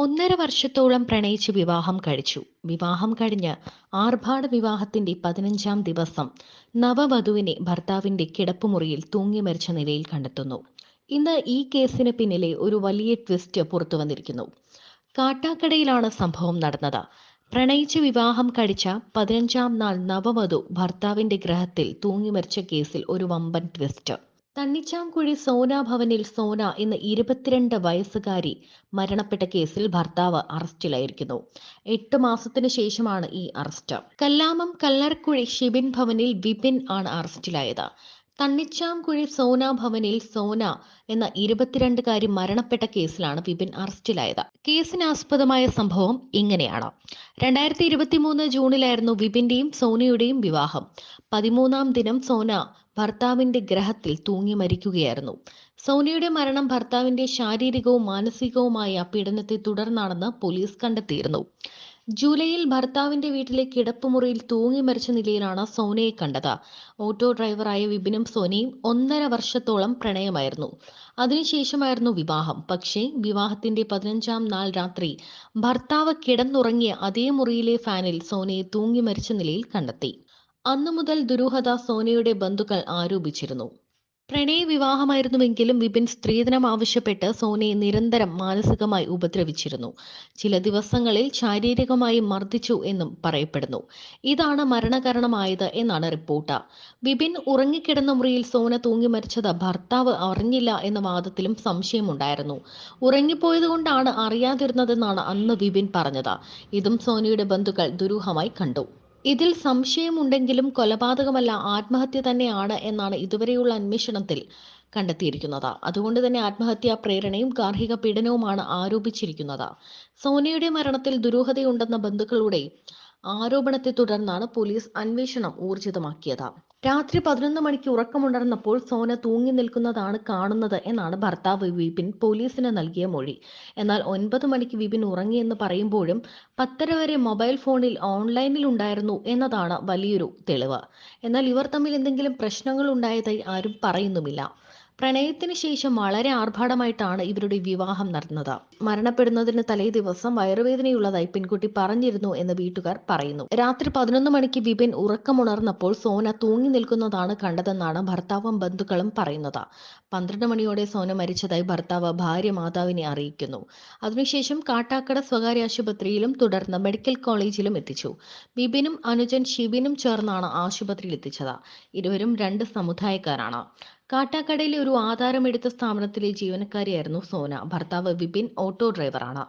ഒന്നര വർഷത്തോളം പ്രണയിച്ച് വിവാഹം കഴിച്ചു. വിവാഹം കഴിഞ്ഞ് ആർഭാട വിവാഹത്തിന്റെ പതിനഞ്ചാം ദിവസം നവവധുവിനെ ഭർത്താവിന്റെ കിടപ്പുമുറിയിൽ തൂങ്ങി മരിച്ച നിലയിൽ കണ്ടെത്തുന്നു. ഇന്ന് ഈ കേസിന് പിന്നിലെ ഒരു വലിയ ട്വിസ്റ്റ് പുറത്തു വന്നിരിക്കുന്നു. കാട്ടാക്കടയിലാണ് സംഭവം നടന്നത്. പ്രണയിച്ച് വിവാഹം കഴിച്ച പതിനഞ്ചാം നാൾ നവവധു ഭർത്താവിന്റെ ഗ്രഹത്തിൽ തൂങ്ങി മരിച്ച കേസിൽ ഒരു വമ്പൻ ട്വിസ്റ്റ് തണ്ണിച്ചാംകുഴി സോന ഭവനിൽ സോന എന്ന ഇരുപത്തിരണ്ട് വയസ്സുകാരി മരണപ്പെട്ട കേസിൽ ഭർത്താവ് അറസ്റ്റിലായിരിക്കുന്നു. എട്ട് മാസത്തിനു ശേഷമാണ് ഈ അറസ്റ്റ്. കല്ലാമം കല്ലറക്കുഴി ഷിബിൻ ഭവനിൽ വിപിൻ ആണ് അറസ്റ്റിലായത്. തണ്ണിച്ചാംകുഴി സോന ഭവനിൽ സോന എന്ന ഇരുപത്തിരണ്ടുകാരി മരണപ്പെട്ട കേസിലാണ് വിപിൻ അറസ്റ്റിലായത്. കേസിനാസ്പദമായ സംഭവം ഇങ്ങനെയാണ്. രണ്ടായിരത്തി ഇരുപത്തി മൂന്ന് ജൂണിലായിരുന്നു വിപിന്റെയും സോനയുടെയും വിവാഹം. പതിമൂന്നാം ദിനം സോന ഭർത്താവിന്റെ ഗ്രഹത്തിൽ തൂങ്ങി മരിക്കുകയായിരുന്നു. സോനിയുടെ മരണം ഭർത്താവിന്റെ ശാരീരികവും മാനസികവുമായ പീഡനത്തെ തുടർന്നാണെന്ന് പോലീസ് കണ്ടെത്തിയിരുന്നു. ജൂലൈയിൽ ഭർത്താവിന്റെ വീട്ടിലെ കിടപ്പുമുറിയിൽ തൂങ്ങി മരിച്ച നിലയിലാണ് സോനയെ കണ്ടത്. ഓട്ടോ ഡ്രൈവറായ വിപിനും സോനയും ഒന്നര വർഷത്തോളം പ്രണയമായിരുന്നു. അതിനുശേഷമായിരുന്നു വിവാഹം. പക്ഷേ വിവാഹത്തിന്റെ പതിനഞ്ചാം നാൾ രാത്രി ഭർത്താവ് കിടന്നുറങ്ങിയ അതേ മുറിയിലെ ഫാനിൽ സോനയെ തൂങ്ങി മരിച്ച നിലയിൽ കണ്ടെത്തി. അന്നു മുതൽ ദുരൂഹത സോനയുടെ ബന്ധുക്കൾ ആരോപിച്ചിരുന്നു. പ്രണയ വിവാഹമായിരുന്നുവെങ്കിലും വിപിൻ സ്ത്രീധനം ആവശ്യപ്പെട്ട് സോനയെ നിരന്തരം മാനസികമായി ഉപദ്രവിച്ചിരുന്നു. ചില ദിവസങ്ങളിൽ ശാരീരികമായി മർദ്ദിച്ചു എന്നും പറയപ്പെടുന്നു. ഇതാണ് മരണകാരണമായത് എന്നാണ് റിപ്പോർട്ട്. വിപിൻ ഉറങ്ങിക്കിടന്ന മുറിയിൽ സോന തൂങ്ങി മരിച്ചത് ഭർത്താവ് അറിഞ്ഞില്ല എന്ന വാദത്തിലും സംശയമുണ്ടായിരുന്നു. ഉറങ്ങിപ്പോയതുകൊണ്ടാണ് അറിയാതിരുന്നതെന്നാണ് അന്ന് വിപിൻ പറഞ്ഞത്. ഇതും സോനയുടെ ബന്ധുക്കൾ ദുരൂഹമായി കണ്ടു. ഇതിൽ സംശയമുണ്ടെങ്കിലും കൊലപാതകമല്ല ആത്മഹത്യ തന്നെയാണ് എന്നാണ് ഇതുവരെയുള്ള അന്വേഷണത്തിൽ കണ്ടെത്തിയിരിക്കുന്നത്. അതുകൊണ്ട് തന്നെ ആത്മഹത്യാ പ്രേരണയും ഗാർഹിക പീഡനവുമാണ് ആരോപിച്ചിരിക്കുന്നത്. സോനയുടെ മരണത്തിൽ ദുരൂഹതയുണ്ടെന്ന ബന്ധുക്കളുടെ ആരോപണത്തെ തുടർന്നാണ് പോലീസ് അന്വേഷണം ഊർജിതമാക്കിയത്. രാത്രി പതിനൊന്ന് മണിക്ക് ഉറക്കമുണർന്നപ്പോൾ സോന തൂങ്ങി നിൽക്കുന്നതാണ് കാണുന്നത് എന്നാണ് ഭർത്താവ് വിപിൻ പോലീസിന് നൽകിയ മൊഴി. എന്നാൽ ഒൻപത് മണിക്ക് വിപിൻ ഉറങ്ങിയെന്ന് പറയുമ്പോഴും പത്തര വരെ മൊബൈൽ ഫോണിൽ ഓൺലൈനിൽ ഉണ്ടായിരുന്നു എന്നതാണ് വലിയൊരു തെളിവ്. എന്നാൽ ഇവർ തമ്മിൽ എന്തെങ്കിലും പ്രശ്നങ്ങൾ ഉണ്ടായതായി ആരും പറയുന്നുമില്ല. പ്രണയത്തിന് ശേഷം വളരെ ആർഭാടമായിട്ടാണ് ഇവരുടെ വിവാഹം നടന്നത്. മരണപ്പെടുന്നതിന് തലേ ദിവസം വയറുവേദനയുള്ളതായി പെൺകുട്ടി പറഞ്ഞിരുന്നു എന്ന് വീട്ടുകാർ പറയുന്നു. രാത്രി പതിനൊന്ന് മണിക്ക് വിപിൻ ഉറക്കമുണർന്നപ്പോൾ സോന തൂങ്ങി നിൽക്കുന്നതാണ് കണ്ടതെന്നാണ് ഭർത്താവും ബന്ധുക്കളും പറയുന്നത്. പന്ത്രണ്ട് മണിയോടെ സോന മരിച്ചതായി ഭർത്താവ് ഭാര്യ മാതാവിനെ അറിയിക്കുന്നു. അതിനുശേഷം കാട്ടാക്കട സ്വകാര്യ ആശുപത്രിയിലും തുടർന്ന് മെഡിക്കൽ കോളേജിലും എത്തിച്ചു. വിപിനും അനുജൻ ഷിബിനും ചേർന്നാണ് ആശുപത്രിയിൽ എത്തിച്ചത്. ഇരുവരും രണ്ട് സമുദായക്കാരാണ്. കാട്ടാക്കടയിലെ ഒരു ആധാരമെടുത്ത സ്ഥാപനത്തിലെ ജീവനക്കാരിയായിരുന്നു സോന. ഭർത്താവ് വിപിൻ ഓട്ടോ ഡ്രൈവറാണ്.